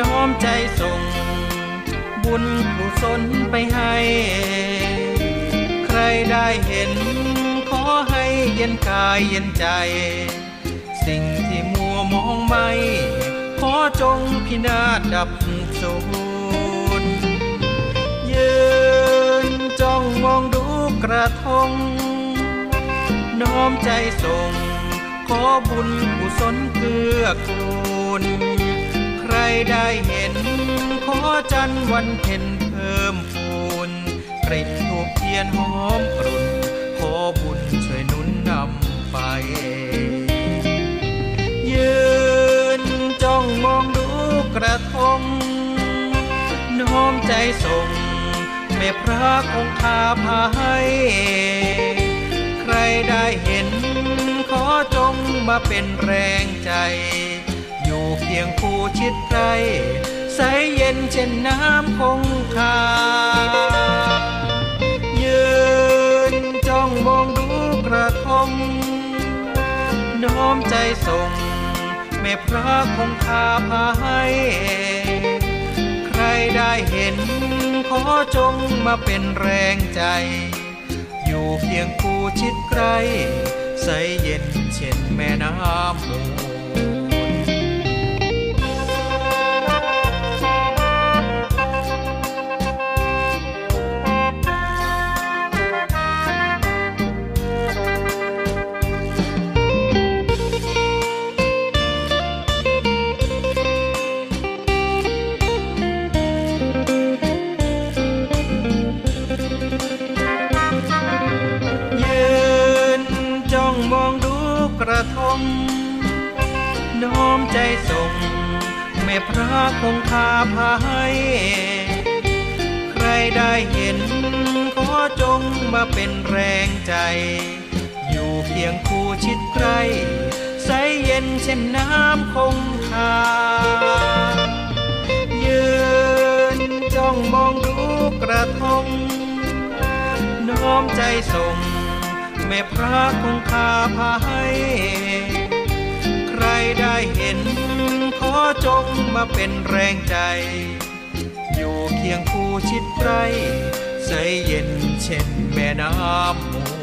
น้อมใจส่ง บุญกุศลไปให้ ใครได้เห็น ขอให้เย็นกายเย็นใจ สิ่งที่มัวมองไม่ ขอจงพินาศดับสูญยืนจ้องมองดูกระทง น้อมใจส่ง ขอบุญกุศลเกื้อกูล ได้เห็น ขอจันวันเพ็ญเพิ่มพูนกริดถูกเทียนหอมกรุ่นขอบุญช่วยนุนนำไป ยืนจ้องมองดูกระทงน้อมใจส่งแม่พระคงคาพาให้ ใครได้เห็น ขอจงมาเป็นแรงใจ อยู่เคียงคู่ชิดใกล้ใสเย็นเช่นน้ำคงคา ยืนจ้องมองดูกระทงน้อมใจส่งแม่พระคงคาพาให้ใครได้เห็นขอจงมาเป็นแรงใจ อยู่เคียงคู่ชิดใกล้ใสเย็นเช่นแม่น้ำมู กระทงน้อมใจส่ง แม่พระคงคาพาให้ใครได้เห็น ขอจงมาเป็นแรงใจ อยู่เคียงคู่ชิดใกล้ใสเย็นเช่นน้ำคงคา ยืนจ้องมองดูกระทง น้อมใจส่ง แม่พระคงคาพาให้ ใครได้เห็น ขอจงมาเป็นแรงใจ อยู่เคียงคู่ชิดใกล้ใสเย็นเช่นแม่น้ำมู